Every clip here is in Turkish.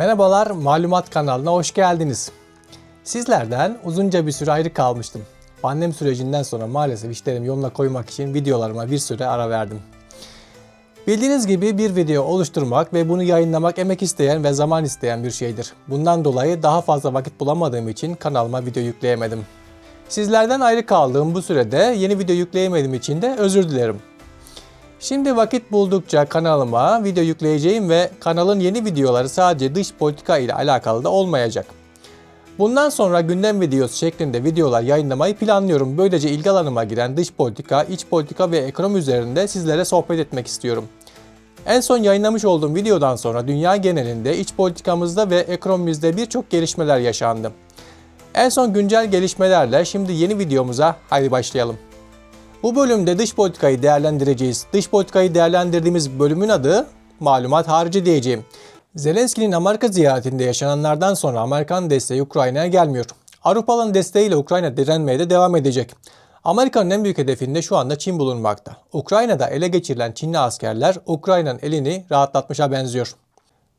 Merhabalar, Malumat kanalına hoş geldiniz. Sizlerden uzunca bir süre ayrı kalmıştım. Pandemi sürecinden sonra maalesef işlerimi yoluna koymak için videolarıma bir süre ara verdim. Bildiğiniz gibi bir video oluşturmak ve bunu yayınlamak emek isteyen ve zaman isteyen bir şeydir. Bundan dolayı daha fazla vakit bulamadığım için kanalıma video yükleyemedim. Sizlerden ayrı kaldığım bu sürede yeni video yükleyemediğim için de özür dilerim. Şimdi vakit buldukça kanalıma video yükleyeceğim ve kanalın yeni videoları sadece dış politika ile alakalı da olmayacak. Bundan sonra gündem videosu şeklinde videolar yayınlamayı planlıyorum. Böylece ilgi alanıma giren dış politika, iç politika ve ekonomi üzerinde sizlere sohbet etmek istiyorum. En son yayınlamış olduğum videodan sonra dünya genelinde iç politikamızda ve ekonomimizde birçok gelişmeler yaşandı. En son güncel gelişmelerle şimdi yeni videomuza haydi başlayalım. Bu bölümde dış politikayı değerlendireceğiz. Dış politikayı değerlendirdiğimiz bölümün adı malumat harici diyeceğim. Zelenski'nin Amerika ziyaretinde yaşananlardan sonra Amerikan desteği Ukrayna'ya gelmiyor. Avrupalıların desteğiyle Ukrayna direnmeye de devam edecek. Amerika'nın en büyük hedefinde şu anda Çin bulunmakta. Ukrayna'da ele geçirilen Çinli askerler Ukrayna'nın elini rahatlatmışa benziyor.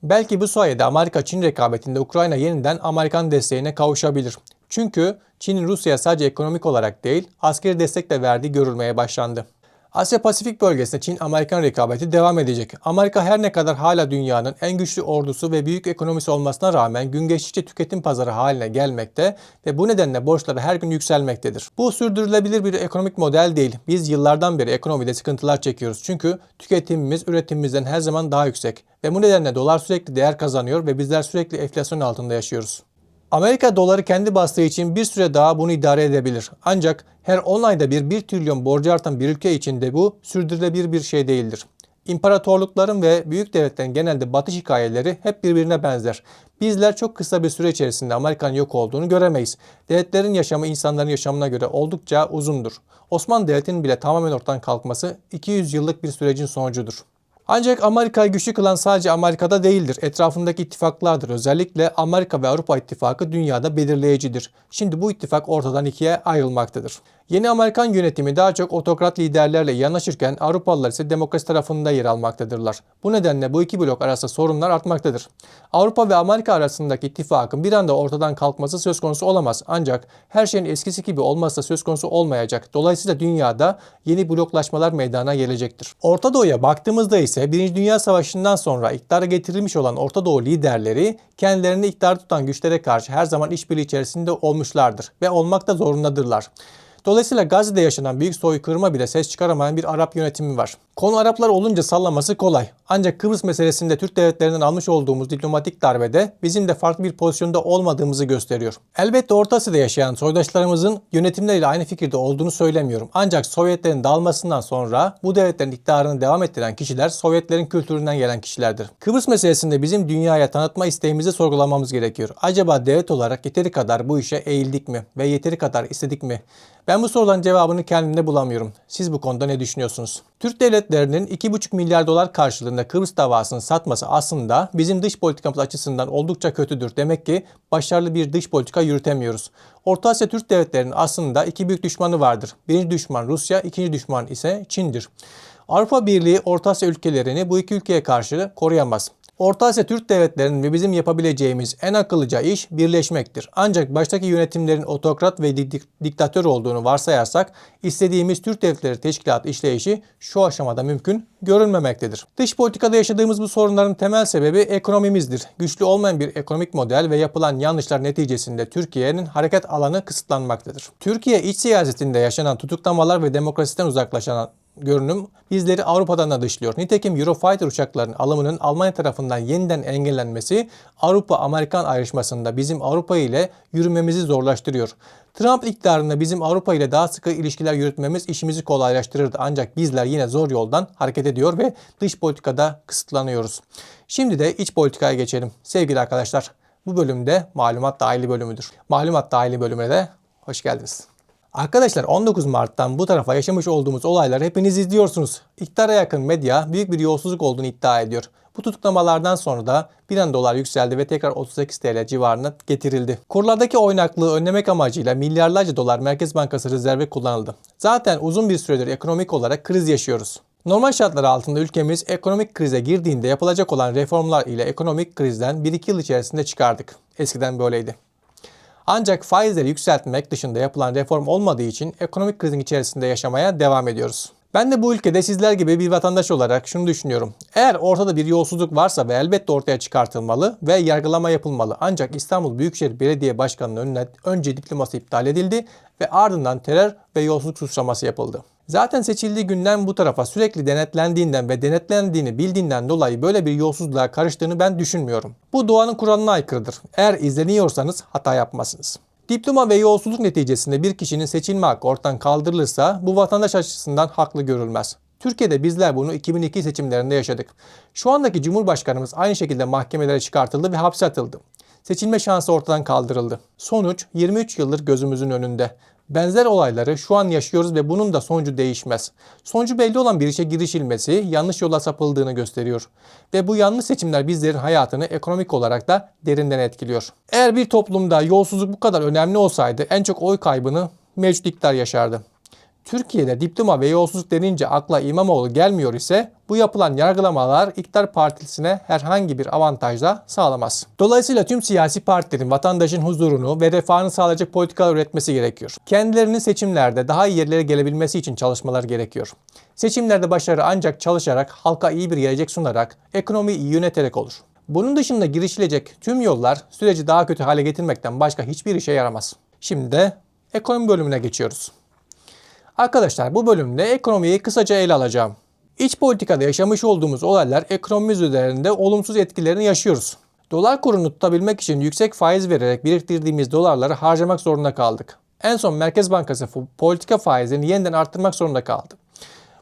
Belki bu sayede Amerika-Çin rekabetinde Ukrayna yeniden Amerikan desteğine kavuşabilir. Çünkü Çin'in Rusya'ya sadece ekonomik olarak değil, askeri destek de verdiği görülmeye başlandı. Asya Pasifik bölgesinde Çin-Amerikan rekabeti devam edecek. Amerika her ne kadar hala dünyanın en güçlü ordusu ve büyük ekonomisi olmasına rağmen gün geçtikçe tüketim pazarı haline gelmekte ve bu nedenle borçları her gün yükselmektedir. Bu sürdürülebilir bir ekonomik model değil. Biz yıllardan beri ekonomide sıkıntılar çekiyoruz. Çünkü tüketimimiz üretimimizden her zaman daha yüksek ve bu nedenle dolar sürekli değer kazanıyor ve bizler sürekli enflasyon altında yaşıyoruz. Amerika doları kendi bastığı için bir süre daha bunu idare edebilir. Ancak her 10 ayda bir 1 trilyon borcu artan bir ülke için de bu sürdürülebilir bir şey değildir. İmparatorlukların ve büyük devletlerin genelde batış hikayeleri hep birbirine benzer. Bizler çok kısa bir süre içerisinde Amerika'nın yok olduğunu göremeyiz. Devletlerin yaşamı insanların yaşamına göre oldukça uzundur. Osmanlı Devleti'nin bile tamamen ortadan kalkması 200 yıllık bir sürecin sonucudur. Ancak Amerika'yı güçlü kılan sadece Amerika'da değildir. Etrafındaki ittifaklardır. Özellikle Amerika ve Avrupa ittifakı dünyada belirleyicidir. Şimdi bu ittifak ortadan ikiye ayrılmaktadır. Yeni Amerikan yönetimi daha çok otokrat liderlerle yanaşırken Avrupalılar ise demokrasi tarafında yer almaktadırlar. Bu nedenle bu iki blok arasında sorunlar artmaktadır. Avrupa ve Amerika arasındaki ittifakın bir anda ortadan kalkması söz konusu olamaz. Ancak her şeyin eskisi gibi olması da söz konusu olmayacak. Dolayısıyla dünyada yeni bloklaşmalar meydana gelecektir. Orta Doğu'ya baktığımızda ise Birinci Dünya Savaşı'ndan sonra iktidara getirilmiş olan Orta Doğu liderleri kendilerini iktidar tutan güçlere karşı her zaman işbirliği içerisinde olmuşlardır ve olmakta zorundadırlar. Dolayısıyla Gazze'de yaşanan büyük soykırıma bile ses çıkaramayan bir Arap yönetimi var. Konu Araplar olunca sallaması kolay. Ancak Kıbrıs meselesinde Türk devletlerinden almış olduğumuz diplomatik darbede bizim de farklı bir pozisyonda olmadığımızı gösteriyor. Elbette Orta Asya'da yaşayan soydaşlarımızın yönetimleriyle aynı fikirde olduğunu söylemiyorum. Ancak Sovyetlerin dağılmasından sonra bu devletlerin iktidarını devam ettiren kişiler Sovyetlerin kültüründen gelen kişilerdir. Kıbrıs meselesinde bizim dünyaya tanıtma isteğimizi sorgulamamız gerekiyor. Acaba devlet olarak yeteri kadar bu işe eğildik mi ve yeteri kadar istedik mi? Ben bu soruların cevabını kendimde bulamıyorum. Siz bu konuda ne düşünüyorsunuz? Türk devletlerinin 2,5 milyar dolar karşılığında Kıbrıs davasını satması aslında bizim dış politikamız açısından oldukça kötüdür. Demek ki başarılı bir dış politika yürütemiyoruz. Orta Asya Türk devletlerinin aslında iki büyük düşmanı vardır. Birinci düşman Rusya, ikinci düşman ise Çin'dir. Avrupa Birliği Orta Asya ülkelerini bu iki ülkeye karşı koruyamaz. Orta Asya Türk devletlerinin ve bizim yapabileceğimiz en akıllıca iş birleşmektir. Ancak baştaki yönetimlerin otokrat ve dik- diktatör olduğunu varsayarsak istediğimiz Türk devletleri teşkilat işleyişi şu aşamada mümkün görünmemektedir. Dış politikada yaşadığımız bu sorunların temel sebebi ekonomimizdir. Güçlü olmayan bir ekonomik model ve yapılan yanlışlar neticesinde Türkiye'nin hareket alanı kısıtlanmaktadır. Türkiye iç siyasetinde yaşanan tutuklamalar ve demokrasiden uzaklaşan görünüm bizleri Avrupa'dan da dışlıyor. Nitekim Eurofighter uçaklarının alımının Almanya tarafından yeniden engellenmesi Avrupa-Amerikan ayrışmasında bizim Avrupa ile yürümemizi zorlaştırıyor. Trump iktidarında bizim Avrupa ile daha sıkı ilişkiler yürütmemiz işimizi kolaylaştırırdı. Ancak bizler yine zor yoldan hareket ediyor ve dış politikada kısıtlanıyoruz. Şimdi de iç politikaya geçelim. Sevgili arkadaşlar bu bölümde malumat dahili bölümüdür. Malumat dahili bölümüne de hoş geldiniz. Arkadaşlar 19 Mart'tan bu tarafa yaşamış olduğumuz olayları hepiniz izliyorsunuz. İktidara yakın medya büyük bir yolsuzluk olduğunu iddia ediyor. Bu tutuklamalardan sonra da bir an dolar yükseldi ve tekrar 38 TL civarına getirildi. Kurlardaki oynaklığı önlemek amacıyla milyarlarca dolar Merkez Bankası rezervi kullanıldı. Zaten uzun bir süredir ekonomik olarak kriz yaşıyoruz. Normal şartlar altında ülkemiz ekonomik krize girdiğinde yapılacak olan reformlar ile ekonomik krizden 1-2 yıl içerisinde çıkardık. Eskiden böyleydi. Ancak faizleri yükseltmek dışında yapılan reform olmadığı için ekonomik krizin içerisinde yaşamaya devam ediyoruz. Ben de bu ülkede sizler gibi bir vatandaş olarak şunu düşünüyorum. Eğer ortada bir yolsuzluk varsa ve elbette ortaya çıkartılmalı ve yargılama yapılmalı. Ancak İstanbul Büyükşehir Belediye Başkanı'nın önüne önce diploması iptal edildi ve ardından terör ve yolsuzluk suçlaması yapıldı. Zaten seçildiği günden bu tarafa sürekli denetlendiğinden ve denetlendiğini bildiğinden dolayı böyle bir yolsuzluğa karıştığını ben düşünmüyorum. Bu doğanın kuralına aykırıdır. Eğer izleniyorsanız hata yapmazsınız. Diploma ve yolsuzluk neticesinde bir kişinin seçilme hakkı ortadan kaldırılırsa bu vatandaş açısından haklı görülmez. Türkiye'de bizler bunu 2002 seçimlerinde yaşadık. Şu andaki Cumhurbaşkanımız aynı şekilde mahkemelere çıkartıldı ve hapse atıldı. Seçilme şansı ortadan kaldırıldı. Sonuç 23 yıldır gözümüzün önünde. Benzer olayları şu an yaşıyoruz ve bunun da sonucu değişmez. Sonucu belli olan bir işe girişilmesi yanlış yola sapıldığını gösteriyor. Ve bu yanlış seçimler bizlerin hayatını ekonomik olarak da derinden etkiliyor. Eğer bir toplumda yolsuzluk bu kadar önemli olsaydı en çok oy kaybını mevcut iktidar yaşardı. Türkiye'de diploma ve yolsuzluk denince akla İmamoğlu gelmiyor ise bu yapılan yargılamalar iktidar partisine herhangi bir avantaj da sağlamaz. Dolayısıyla tüm siyasi partilerin vatandaşın huzurunu ve refahını sağlayacak politikalar üretmesi gerekiyor. Kendilerinin seçimlerde daha iyi yerlere gelebilmesi için çalışmalar gerekiyor. Seçimlerde başarı ancak çalışarak, halka iyi bir gelecek sunarak, ekonomiyi iyi yöneterek olur. Bunun dışında girişilecek tüm yollar süreci daha kötü hale getirmekten başka hiçbir işe yaramaz. Şimdi de ekonomi bölümüne geçiyoruz. Arkadaşlar bu bölümde ekonomiyi kısaca ele alacağım. İç politikada yaşamış olduğumuz olaylar ekonomimiz üzerinde olumsuz etkilerini yaşıyoruz. Dolar kurunu tutabilmek için yüksek faiz vererek biriktirdiğimiz dolarları harcamak zorunda kaldık. En son Merkez Bankası politika faizini yeniden arttırmak zorunda kaldı.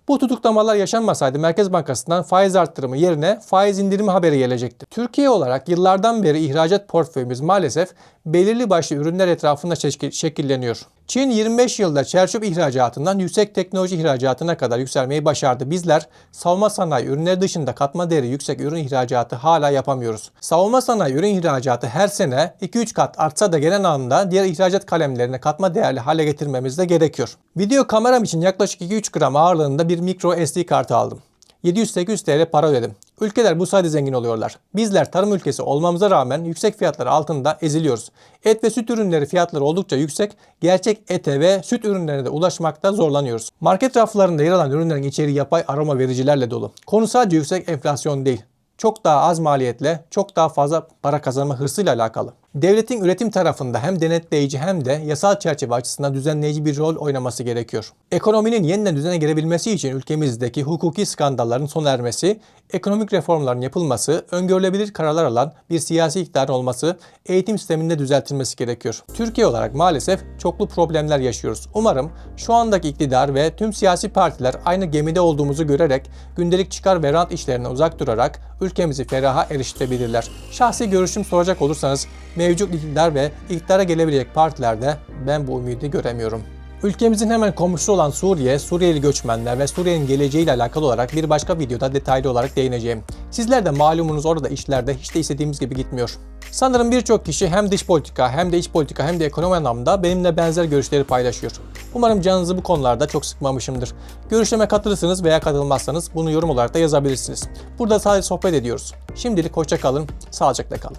Bu tutuklamalar yaşanmasaydı Merkez Bankası'ndan faiz arttırımı yerine faiz indirimi haberi gelecekti. Türkiye olarak yıllardan beri ihracat portföyümüz maalesef belirli başlı ürünler etrafında şekilleniyor. Çin 25 yılda çerçöp ihracatından yüksek teknoloji ihracatına kadar yükselmeyi başardı. Bizler savunma sanayi ürünleri dışında katma değeri yüksek ürün ihracatı hala yapamıyoruz. Savunma sanayi ürün ihracatı her sene 2-3 kat artsa da gelen anında diğer ihracat kalemlerine katma değerli hale getirmemiz de gerekiyor. Video kameram için yaklaşık 2-3 gram ağırlığında bir mikro SD kartı aldım. 700-800 TL para ödedim. Ülkeler bu sayede zengin oluyorlar. Bizler tarım ülkesi olmamıza rağmen yüksek fiyatlar altında eziliyoruz. Et ve süt ürünleri fiyatları oldukça yüksek. Gerçek ete ve süt ürünlerine de ulaşmakta zorlanıyoruz. Market raflarında yer alan ürünlerin içeriği yapay aroma vericilerle dolu. Konu sadece yüksek enflasyon değil çok daha az maliyetle çok daha fazla para kazanma hırsıyla alakalı. Devletin üretim tarafında hem denetleyici hem de yasal çerçeve açısından düzenleyici bir rol oynaması gerekiyor. Ekonominin yeniden düzene girebilmesi için ülkemizdeki hukuki skandalların sona ermesi, ekonomik reformların yapılması, öngörülebilir kararlar alan bir siyasi iktidarın olması, eğitim sisteminde düzeltilmesi gerekiyor. Türkiye olarak maalesef çoklu problemler yaşıyoruz. Umarım şu andaki iktidar ve tüm siyasi partiler aynı gemide olduğumuzu görerek gündelik çıkar ve rant işlerine uzak durarak ülkemizi feraha eriştirebilirler. Şahsi görüşüm soracak olursanız mevcut iktidar ve iktidara gelebilecek partilerde ben bu ümidi göremiyorum. Ülkemizin hemen komşusu olan Suriye, Suriyeli göçmenler ve Suriye'nin geleceğiyle alakalı olarak bir başka videoda detaylı olarak değineceğim. Sizler de malumunuz orada işlerde hiç de istediğimiz gibi gitmiyor. Sanırım birçok kişi hem dış politika hem de iç politika hem de ekonomi anlamda benimle benzer görüşleri paylaşıyor. Umarım canınızı bu konularda çok sıkmamışımdır. Görüşlerime katılırsınız veya katılmazsanız bunu yorum olarak da yazabilirsiniz. Burada sadece sohbet ediyoruz. Şimdilik hoşça kalın, sağlıcakla kalın.